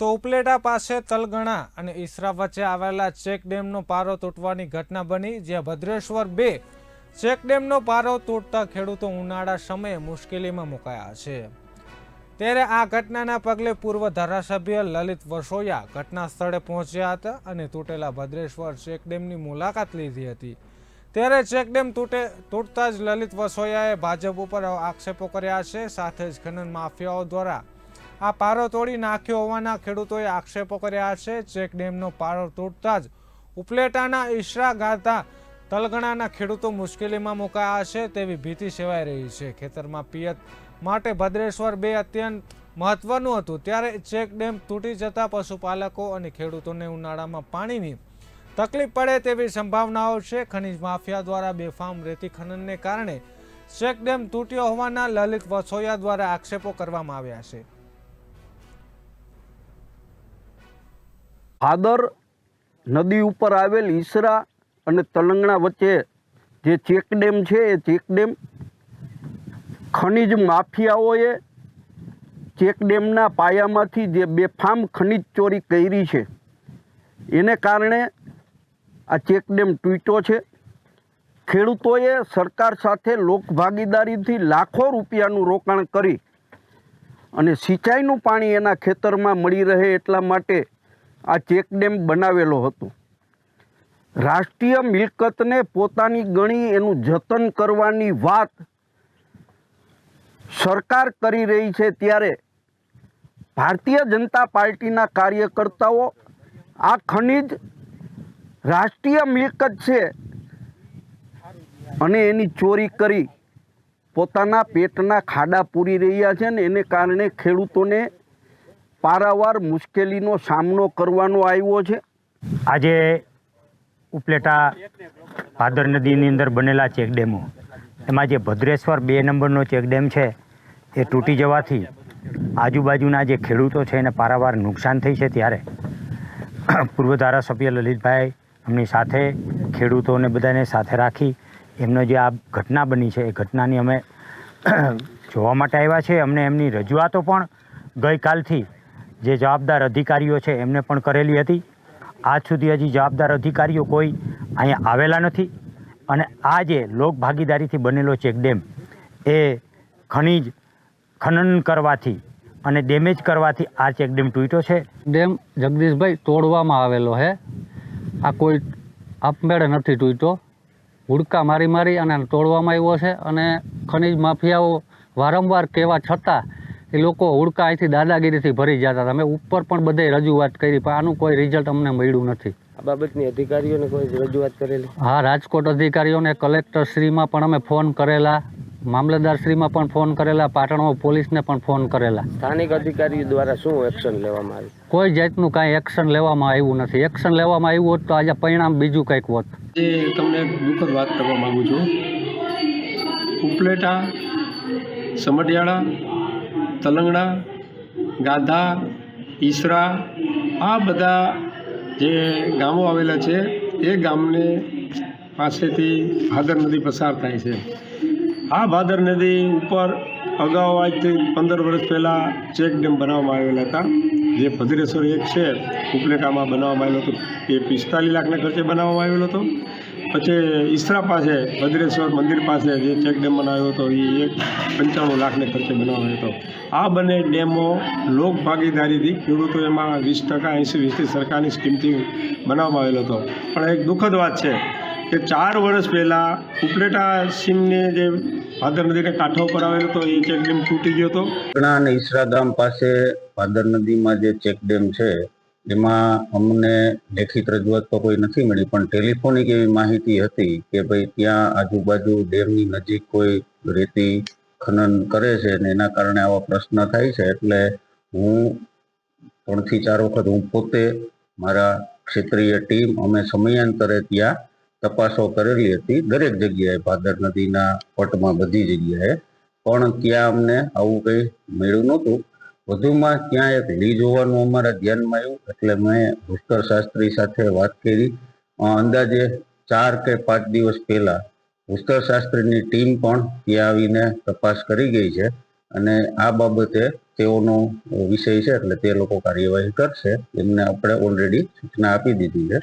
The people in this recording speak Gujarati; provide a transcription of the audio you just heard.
તો ઉપલેટા પાસે તલગણા અને ઈસરા વચ્ચે આવેલા ચેક ડેમનો પારો તૂટવાની ઘટના બની, જ્યાં ભદ્રેશ્વર બે ચેક ડેમનો પારો તૂટતા ખેડૂતો ઉનાળા સમયે મુશ્કેલીમાં મુકાયા છે. ત્યારે આ ઘટનાના પગલે પૂર્વ ધારાસભ્ય લલિત વસોયા ઘટના સ્થળે પહોંચ્યા હતા અને તૂટેલા ભદ્રેશ્વર ચેક ડેમની મુલાકાત લીધી હતી. ત્યારે ચેક ડેમ તૂટે, તૂટતા જ લલિત વસોયાએ ભાજપ ઉપર આક્ષેપો કર્યા છે, સાથે જ ખનન માફિયાઓ દ્વારા આ પારો તોડી નાખ્યો હોવાના ખેડૂતોએ આક્ષેપો કર્યા છે. ચેક ડેમનો પારો તૂટતા જ ઉપલેટાના ઈશરા ગાતા તલગણાના ખેડૂતો મુશ્કેલીમાં મુકાયા છે તેવી ભીતિ સેવાઈ રહી છે. ખેતરમાં પિયત માટે ભદ્રેશ્વર બે અત્યંત મહત્વનું હતું. ત્યારે ચેક ડેમ તૂટી જતા પશુપાલકો અને ખેડૂતોને ઉનાળામાં પાણીની તકલીફ પડે તેવી સંભાવનાઓ છે. ખનીજ માફિયા દ્વારા બેફામ રેતી ખનનને કારણે ચેક ડેમ તૂટ્યો હોવાના લલિત વસોયા દ્વારા આક્ષેપો કરવામાં આવ્યા છે. ભાદર નદી ઉપર આવેલ ઈસરા અને તલંગણા વચ્ચે જે ચેક ડેમ છે, એ ચેક ડેમ ખનિજ માફિયાઓએ ચેક ડેમના પાયામાંથી જે બેફામ ખનિજ ચોરી કરી છે. એને કારણે આ ચેક ડેમ તૂટ્યો છે. ખેડૂતોએ સરકાર સાથે લોકભાગીદારીથી લાખો રૂપિયાનું રોકાણ કરી અને સિંચાઈનું પાણી એના ખેતરમાં મળી રહે એટલા માટે આ ચેક ડેમ બનાવેલો હતો. રાષ્ટ્રીય મિલકતને પોતાની ગણી એનું જતન કરવાની વાત સરકાર કરી રહી છે ત્યારે ભારતીય જનતા પાર્ટીના કાર્યકર્તાઓ આ ખનિજ રાષ્ટ્રીય મિલકત છે અને એની ચોરી કરી પોતાના પેટના ખાડા પૂરી રહ્યા છે ને એને કારણે ખેડૂતોને પારાવાર મુશ્કેલીનો સામનો કરવાનો આવ્યો છે. આજે ઉપલેટા ભાદર નદીની અંદર બનેલા ચેકડેમો એમાં જે ભદ્રેશ્વર બે નંબરનો ચેકડેમ છે, એ તૂટી જવાથી આજુબાજુના જે ખેડૂતો છે, એને પારાવાર નુકસાન થઈ છે ત્યારે. પૂર્વ ધારાસભ્ય લલિતભાઈ એમની સાથે ખેડૂતોને બધાને સાથે રાખી એમનો જે આ ઘટના બની છે, એ ઘટનાની અમે જોવા માટે આવ્યા છે. અમને એમની રજૂઆતો પણ ગઈકાલથી જે જવાબદાર અધિકારીઓ છે, એમને પણ કરેલી હતી. આજ સુધી હજી જવાબદાર અધિકારીઓ કોઈ અહીંયા આવેલા નથી. અને આ જે લોક ભાગીદારીથી બનેલો ચેકડેમ, એ ખનીજ ખનન કરવાથી અને ડેમેજ કરવાથી આ ચેકડેમ તૂટ્યો છે. ડેમ જગદીશભાઈ તોડવામાં આવેલો છે આ કોઈ આપમેળે નથી તૂટ્યો. હુડકા મારી મારી અને તોડવામાં આવ્યો છે અને ખનિજ માફિયાઓ વારંવાર કહેવા છતાં એ લોકો હુડકા અહીંથી દાદાગીરીથી ભરી જતા હતા. અમે ઉપર પણ બધે રજૂઆત કરી પણ આનું કોઈ રિઝલ્ટ અમને મળ્યું નથી. આ બાબતની અધિકારીઓને કોઈ રજૂઆત કરેલી? હા રાજકોટ અધિકારીઓને કલેક્ટરશ્રીમાં પણ અમે ફોન કરેલા મામલતદારશ્રીમાં પણ ફોન કરેલા પાટણમાં પોલીસને પણ ફોન કરેલા. સ્થાનિક અધિકારીઓ દ્વારા શું એક્શન લેવામાં આવ્યું? કોઈ જાતનું કાંઈ એક્શન લેવામાં આવ્યું નથી. એક્શન લેવામાં આવ્યું હોત તો આજે પરિણામ બીજું કંઈક હોત. એ તમને દુઃખદ વાત કરવા માગું છું. ઉપલેટા સમઢિયાળા તલંગણા, ગાધા, ઈસરા, આ બધા જે ગામો આવેલા છે, એ ગામને પાસેથી ભાદર નદી પસાર થાય છે. આ ભાદર નદી ઉપર અગાઉ આજથી પંદર વર્ષ પહેલાં ચેક ડેમ બનાવવામાં આવેલા હતા. જે ભદ્રેશ્વર એક છે, ઉપલેટામાં બનાવવામાં આવેલો હતો. એ પિસ્તાલીસ લાખના ખર્ચે બનાવવામાં આવેલો હતો. પછી ઈસરા પાસે, ભદ્રેશ્વર મંદિર પાસે જે ચેક ડેમ બનાવ્યો હતો, એ એક પંચાણું લાખને ખર્ચે બનાવવામાં આવ્યો હતો. આ બંને ડેમો લોક ભાગીદારીથી ખેડૂતો એમાં વીસ ટકા એંસી વીસથી સરકારની સ્કીમથી બનાવવામાં આવેલો હતો. પણ એક દુઃખદ વાત છે કે ચાર વર્ષ પહેલાં ઉપલેટા સીમને જે ભાદર નદીને કાંઠો પર આવેલો તો એ ચેક ડેમ તૂટી ગયો હતો. ઘણા અને ઈસરાધામ પાસે ભાદર નદીમાં જે ચેક ડેમ છે, એમાં અમને લેખિત રજૂઆત તો કોઈ નથી મળી, પણ ટેલિફોનિક એવી માહિતી હતી કે ભાઈ ત્યાં આજુબાજુ ડેમની નજીક કોઈ રેતી ખનન કરે છે અને એના કારણે આવા પ્રશ્ન થાય છે. એટલે હું ત્રણથી ચાર વખત, હું પોતે મારા ક્ષેત્રીય ટીમ, અમે સમયાંતરે ત્યાં તપાસો કરેલી હતી. દરેક જગ્યાએ ભાદર નદીના પટમાં બધી જગ્યાએ. પણ ત્યાં અમને આવું કંઈ મળ્યું નહોતું. વધુમાં ત્યાં એક લીજ હોવાનું અમારા ધ્યાનમાં આવ્યું. એટલે મેં ભૂસ્તર શાસ્ત્રી સાથે વાત કરી. અંદાજે ચાર કે પાંચ દિવસ પહેલા ભૂસ્તર શાસ્ત્રીની ટીમ પણ ત્યાં આવીને તપાસ કરી ગઈ છે. અને આ બાબતે તેઓનો વિષય છે. એટલે તે લોકો કાર્યવાહી કરશે. એમને આપણે ઓલરેડી સૂચના આપી દીધી છે.